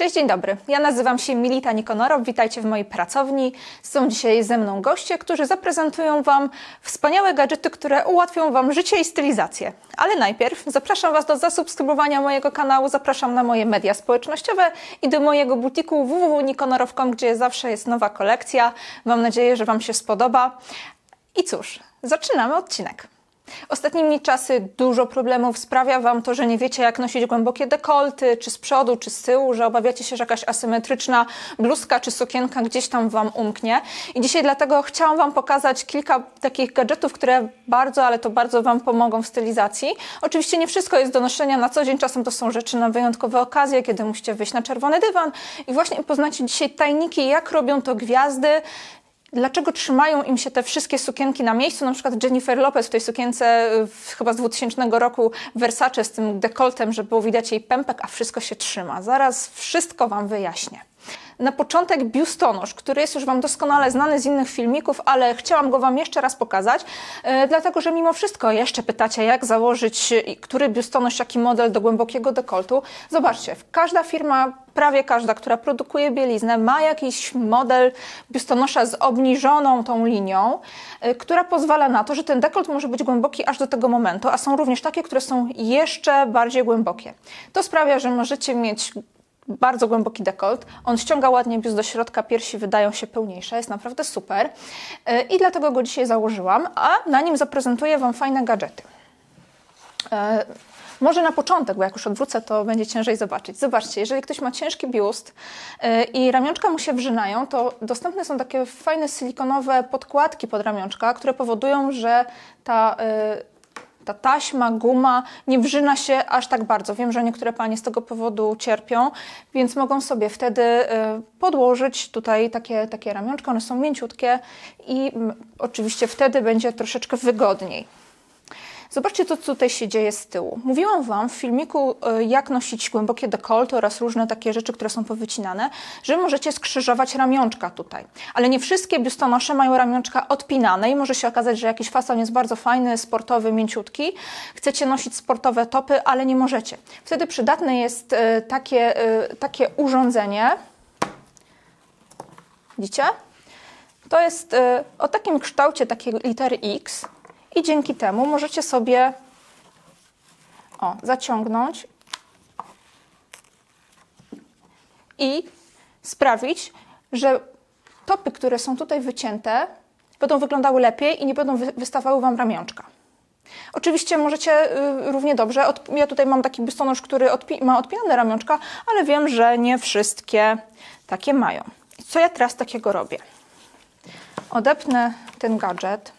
Cześć, dzień dobry. Ja nazywam się Milita Nikonorow. Witajcie w mojej pracowni. Są dzisiaj ze mną goście, którzy zaprezentują Wam wspaniałe gadżety, które ułatwią Wam życie i stylizację. Ale najpierw zapraszam Was do zasubskrybowania mojego kanału, zapraszam na moje media społecznościowe i do mojego butiku www.nikonorow.com, gdzie zawsze jest nowa kolekcja. Mam nadzieję, że Wam się spodoba. I cóż, zaczynamy odcinek. Ostatnimi czasy dużo problemów sprawia Wam to, że nie wiecie, jak nosić głębokie dekolty, czy z przodu, czy z tyłu, że obawiacie się, że jakaś asymetryczna bluzka czy sukienka gdzieś tam Wam umknie. I dzisiaj dlatego chciałam Wam pokazać kilka takich gadżetów, które bardzo, ale to bardzo Wam pomogą w stylizacji. Oczywiście nie wszystko jest do noszenia na co dzień, czasem to są rzeczy na wyjątkowe okazje, kiedy musicie wyjść na czerwony dywan. I właśnie poznacie dzisiaj tajniki, jak robią to gwiazdy, Dlaczego trzymają im się te wszystkie sukienki na miejscu? Na przykład Jennifer Lopez w tej sukience w, chyba z 2000 roku Versace z tym dekoltem, że było widać jej pępek, a wszystko się trzyma. Zaraz wszystko Wam wyjaśnię. Na początek biustonosz, który jest już Wam doskonale znany z innych filmików, ale chciałam go Wam jeszcze raz pokazać, e, dlatego że mimo wszystko jeszcze pytacie, jak założyć który biustonosz, jaki model do głębokiego dekoltu. Zobaczcie, każda firma, prawie każda, która produkuje bieliznę, ma jakiś model biustonosza z obniżoną tą linią, e, która pozwala na to, że ten dekolt może być głęboki aż do tego momentu, a są również takie, które są jeszcze bardziej głębokie. To sprawia, że możecie mieć bardzo głęboki dekolt. On ściąga ładnie biust do środka, piersi wydają się pełniejsze, jest naprawdę super. E, I dlatego go dzisiaj założyłam, a na nim zaprezentuję Wam fajne gadżety. E, Może na początek, bo jak już odwrócę, to będzie ciężej zobaczyć. Zobaczcie, jeżeli ktoś ma ciężki biust e, i ramionczka mu się wrzynają, to dostępne są takie fajne silikonowe podkładki pod ramionczka, które powodują, że ta ta taśma, guma nie wrzyna się aż tak bardzo. Wiem, że niektóre panie z tego powodu cierpią, więc mogą sobie wtedy y, podłożyć tutaj takie, takie ramionczka. One są mięciutkie i mm, oczywiście wtedy będzie troszeczkę wygodniej. Zobaczcie to, co tutaj się dzieje z tyłu. Mówiłam Wam w filmiku, y, jak nosić głębokie dekolty oraz różne takie rzeczy, które są powycinane, że możecie skrzyżować ramionczka tutaj. Ale nie wszystkie biustonosze mają ramionczka odpinane i może się okazać, że jakiś fason jest bardzo fajny, sportowy, mięciutki. Chcecie nosić sportowe topy, ale nie możecie. Wtedy przydatne jest y, takie, y, takie urządzenie. Widzicie? To jest o takim kształcie takiej litery X i dzięki temu możecie sobie o, zaciągnąć i sprawić, że topy, które są tutaj wycięte, będą wyglądały lepiej i nie będą wy wystawały Wam ramionczka. Oczywiście możecie y, równie dobrze, ja tutaj mam taki biustonosz, który odpi ma odpinane ramionczka, ale wiem, że nie wszystkie takie mają. Co ja teraz takiego robię? Odepnę ten gadżet.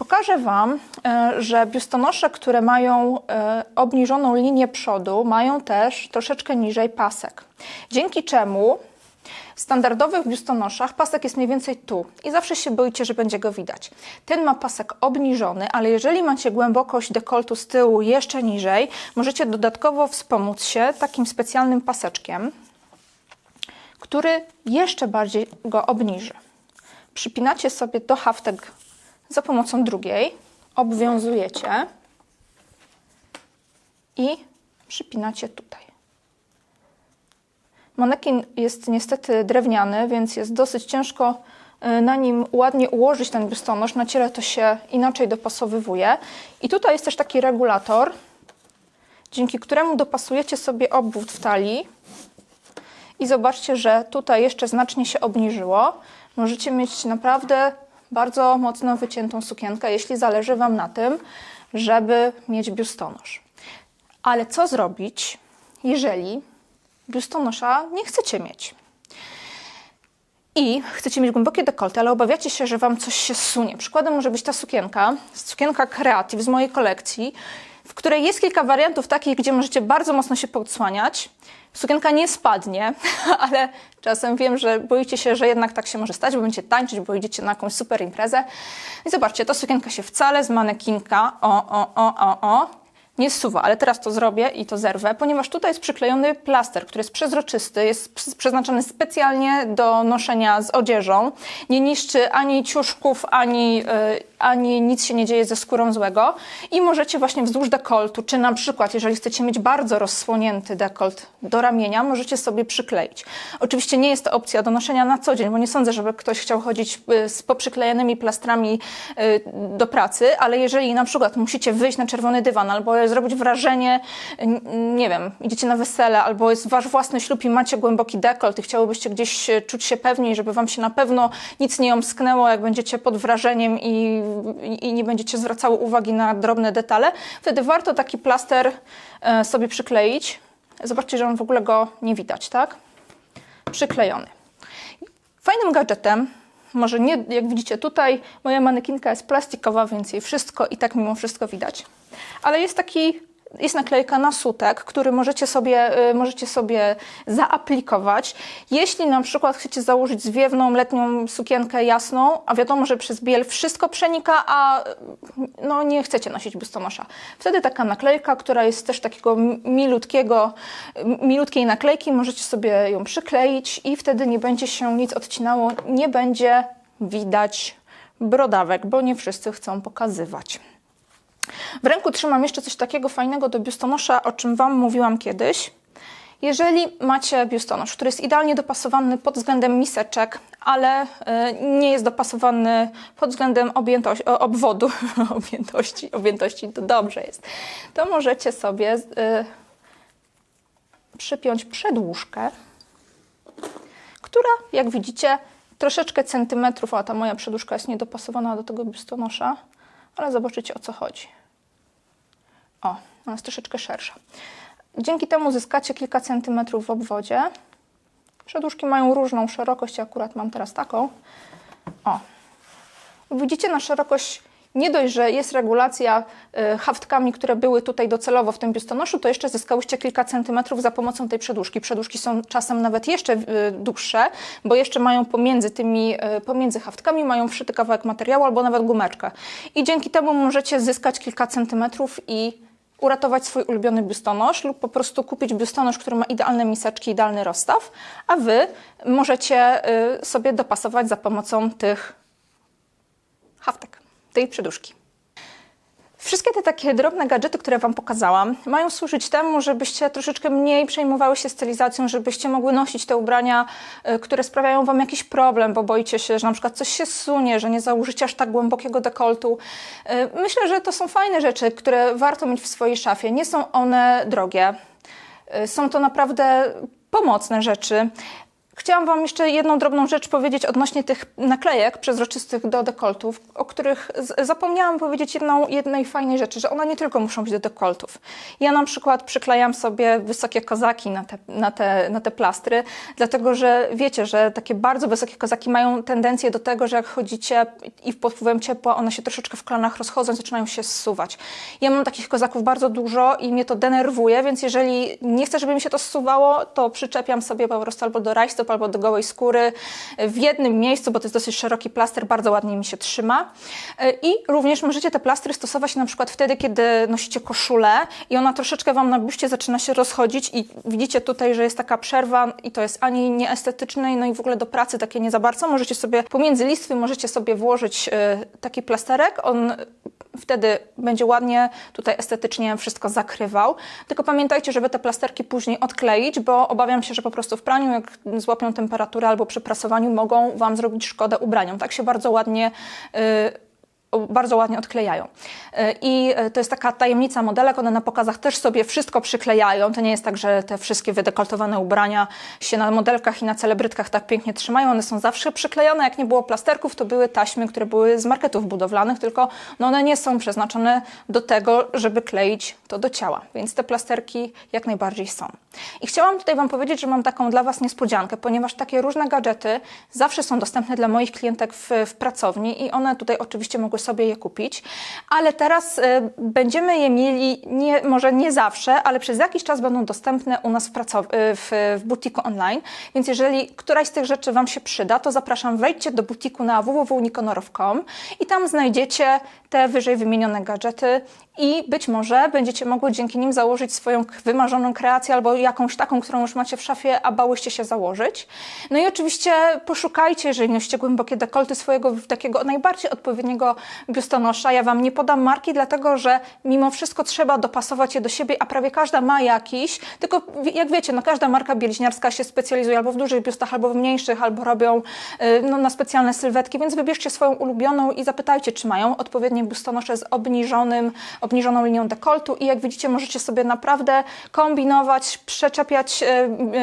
Pokażę Wam, e, że biustonosze, które mają e, obniżoną linię przodu, mają też troszeczkę niżej pasek. Dzięki czemu w standardowych biustonoszach pasek jest mniej więcej tu i zawsze się boicie, że będzie go widać. Ten ma pasek obniżony, ale jeżeli macie głębokość dekoltu z tyłu jeszcze niżej, możecie dodatkowo wspomóc się takim specjalnym paseczkiem, który jeszcze bardziej go obniży. Przypinacie sobie do haftek za pomocą drugiej obwiązujecie i przypinacie tutaj. Manekin jest niestety drewniany, więc jest dosyć ciężko y, na nim ładnie ułożyć ten biustonosz. Na ciele to się inaczej dopasowywuje. I tutaj jest też taki regulator, dzięki któremu dopasujecie sobie obwód w talii. I zobaczcie, że tutaj jeszcze znacznie się obniżyło. Możecie mieć naprawdę bardzo mocno wyciętą sukienkę, jeśli zależy Wam na tym, żeby mieć biustonosz. Ale co zrobić, jeżeli biustonosza nie chcecie mieć? I chcecie mieć głębokie dekolty, ale obawiacie się, że Wam coś się sunie. Przykładem może być ta sukienka, sukienka Creative z mojej kolekcji, w której jest kilka wariantów takich, gdzie możecie bardzo mocno się podsłaniać. Sukienka nie spadnie, ale czasem wiem, że boicie się, że jednak tak się może stać, bo będziecie tańczyć, bo idziecie na jakąś super imprezę. I zobaczcie, ta sukienka się wcale z manekinka, o, o, o, o, o, nie zsuwa, ale teraz to zrobię i to zerwę, ponieważ tutaj jest przyklejony plaster, który jest przezroczysty, jest przeznaczony specjalnie do noszenia z odzieżą. Nie niszczy ani ciuszków, ani, yy, ani nic się nie dzieje ze skórą złego i możecie właśnie wzdłuż dekoltu, czy na przykład, jeżeli chcecie mieć bardzo rozsłonięty dekolt do ramienia, możecie sobie przykleić. Oczywiście nie jest to opcja do noszenia na co dzień, bo nie sądzę, żeby ktoś chciał chodzić y, z poprzyklejonymi plastrami y, do pracy, ale jeżeli na przykład musicie wyjść na czerwony dywan albo zrobić wrażenie, nie wiem, idziecie na wesele albo jest wasz własny ślub i macie głęboki dekolt i chciałobyście gdzieś e, czuć się pewniej, żeby wam się na pewno nic nie omsknęło, jak będziecie pod wrażeniem i, i, nie będziecie zwracały uwagi na drobne detale, wtedy warto taki plaster e, sobie przykleić. Zobaczcie, że on w ogóle go nie widać, tak? Przyklejony. Fajnym gadżetem, może nie, jak widzicie tutaj, moja manekinka jest plastikowa, więc jej wszystko i tak mimo wszystko widać. Ale jest taki, jest naklejka na sutek, który możecie sobie, y, możecie sobie zaaplikować. Jeśli na przykład chcecie założyć zwiewną letnią sukienkę jasną, a wiadomo, że przez biel wszystko przenika, a y, no, nie chcecie nosić biustonosza. Wtedy taka naklejka, która jest też takiego milutkiego, milutkiej naklejki, możecie sobie ją przykleić i wtedy nie będzie się nic odcinało, nie będzie widać brodawek, bo nie wszyscy chcą pokazywać. W ręku trzymam jeszcze coś takiego fajnego do biustonosza, o czym Wam mówiłam kiedyś. Jeżeli macie biustonosz, który jest idealnie dopasowany pod względem miseczek, ale y, nie jest dopasowany pod względem objętości, obwodu, objętości, objętości to dobrze jest, to możecie sobie y, przypiąć przedłużkę, która, jak widzicie, troszeczkę centymetrów, a ta moja przedłużka jest niedopasowana do tego biustonosza, ale zobaczycie o co chodzi. O, ona jest troszeczkę szersza. Dzięki temu zyskacie kilka centymetrów w obwodzie. Przedłużki mają różną szerokość, ja akurat mam teraz taką. O, widzicie na szerokość nie dość, że jest regulacja y, haftkami, które były tutaj docelowo w tym biustonoszu, to jeszcze zyskałyście kilka centymetrów za pomocą tej przedłużki. Przedłużki są czasem nawet jeszcze y, dłuższe, bo jeszcze mają pomiędzy tymi, y, pomiędzy haftkami mają wszyty kawałek materiału albo nawet gumeczkę. I dzięki temu możecie zyskać kilka centymetrów i uratować swój ulubiony biustonosz lub po prostu kupić biustonosz, który ma idealne miseczki, idealny rozstaw, a Wy możecie y, sobie dopasować za pomocą tych haftek, tej przeduszki. Wszystkie te takie drobne gadżety, które Wam pokazałam, mają służyć temu, żebyście troszeczkę mniej przejmowały się stylizacją, żebyście mogły nosić te ubrania, y, które sprawiają Wam jakiś problem, bo boicie się, że na przykład coś się sunie, że nie założycie aż tak głębokiego dekoltu. Y, Myślę, że to są fajne rzeczy, które warto mieć w swojej szafie. Nie są one drogie. Y, Są to naprawdę pomocne rzeczy. Chciałam Wam jeszcze jedną drobną rzecz powiedzieć odnośnie tych naklejek przezroczystych do dekoltów, o których zapomniałam powiedzieć jedną, jednej fajnej rzeczy, że one nie tylko muszą być do dekoltów. Ja na przykład przyklejam sobie wysokie kozaki na te, na te, na te plastry, dlatego że wiecie, że takie bardzo wysokie kozaki mają tendencję do tego, że jak chodzicie i pod wpływem ciepła, one się troszeczkę w klanach rozchodzą, zaczynają się zsuwać. Ja mam takich kozaków bardzo dużo i mnie to denerwuje, więc jeżeli nie chcę, żeby mi się to zsuwało, to przyczepiam sobie po prostu albo do albo do gołej skóry w jednym miejscu, bo to jest dosyć szeroki plaster, bardzo ładnie mi się trzyma. I również możecie te plastry stosować na przykład wtedy, kiedy nosicie koszulę i ona troszeczkę Wam na biuście zaczyna się rozchodzić i widzicie tutaj, że jest taka przerwa i to jest ani nieestetyczne, no i w ogóle do pracy takie nie za bardzo. Możecie sobie pomiędzy listwy możecie sobie włożyć e, taki plasterek, on wtedy będzie ładnie tutaj estetycznie wszystko zakrywał. Tylko pamiętajcie, żeby te plasterki później odkleić, bo obawiam się, że po prostu w praniu, jak złapią temperaturę albo przy prasowaniu, mogą Wam zrobić szkodę ubraniom. Tak się bardzo ładnie. y, bardzo ładnie odklejają. Y, I y, to jest taka tajemnica modelek, one na pokazach też sobie wszystko przyklejają. To nie jest tak, że te wszystkie wydekoltowane ubrania się na modelkach i na celebrytkach tak pięknie trzymają. One są zawsze przyklejone. Jak nie było plasterków, to były taśmy, które były z marketów budowlanych, tylko no one nie są przeznaczone do tego, żeby kleić to do ciała. Więc te plasterki jak najbardziej są. I chciałam tutaj Wam powiedzieć, że mam taką dla Was niespodziankę, ponieważ takie różne gadżety zawsze są dostępne dla moich klientek w, w pracowni i one tutaj oczywiście mogły sobie je kupić, ale teraz y, będziemy je mieli, nie, może nie zawsze, ale przez jakiś czas będą dostępne u nas w, pracow- y, w, w butiku online, więc jeżeli któraś z tych rzeczy Wam się przyda, to zapraszam, wejdźcie do butiku na www.nikonorów.com i tam znajdziecie te wyżej wymienione gadżety i być może będziecie mogły dzięki nim założyć swoją wymarzoną kreację albo jakąś taką, którą już macie w szafie, a bałyście się założyć. No i oczywiście poszukajcie, jeżeli nosicie głębokie dekolty swojego takiego najbardziej odpowiedniego biustonosza. Ja Wam nie podam marki, dlatego że mimo wszystko trzeba dopasować je do siebie, a prawie każda ma jakiś, tylko jak wiecie, no każda marka bieliźniarska się specjalizuje albo w dużych biustach, albo w mniejszych, albo robią y, no, na specjalne sylwetki, więc wybierzcie swoją ulubioną i zapytajcie, czy mają odpowiednie biustonosze z obniżonym, obniżoną linią dekoltu i jak widzicie, możecie sobie naprawdę kombinować, przeczepiać y,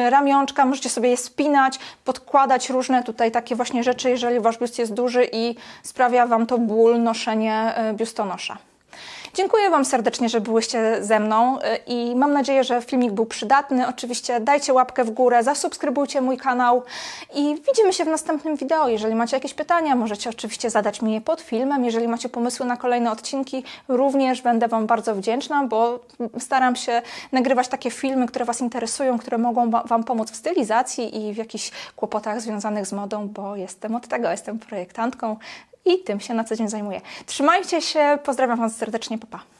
y, ramionczka, możecie sobie je spinać, podkładać różne tutaj takie właśnie rzeczy, jeżeli wasz biust jest duży i sprawia wam to ból noszenie y, biustonosza. Dziękuję Wam serdecznie, że byłyście ze mną y, i mam nadzieję, że filmik był przydatny. Oczywiście dajcie łapkę w górę, zasubskrybujcie mój kanał i widzimy się w następnym wideo. Jeżeli macie jakieś pytania, możecie oczywiście zadać mi je pod filmem. Jeżeli macie pomysły na kolejne odcinki, również będę Wam bardzo wdzięczna, bo staram się nagrywać takie filmy, które Was interesują, które mogą wa- Wam pomóc w stylizacji i w jakichś kłopotach związanych z modą, bo jestem od tego, jestem projektantką i tym się na co dzień zajmuję. Trzymajcie się, pozdrawiam Was serdecznie, papa. Pa.